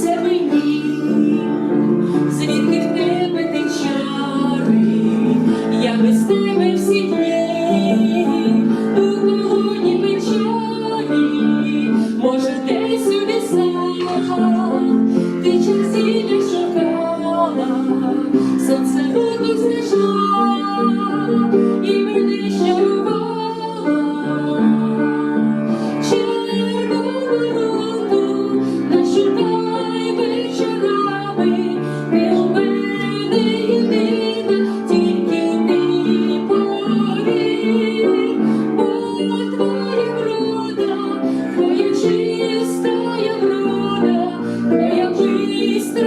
признайся мені, звідки в тебе ти чари, я без тебе всі дні, у полоні печалі, може, десь у лісах, ти часів шукала, сонце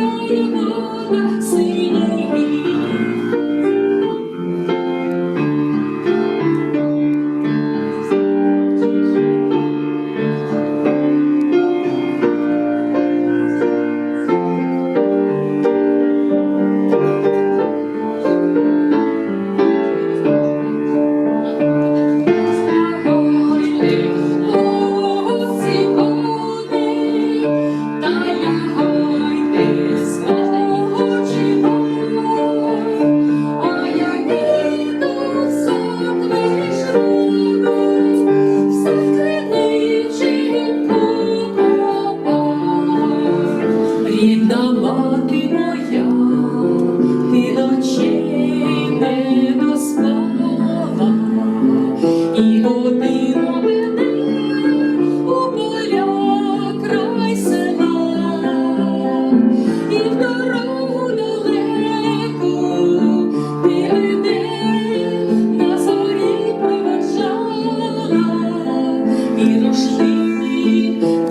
Senhor inunda, Senhor. і рослини.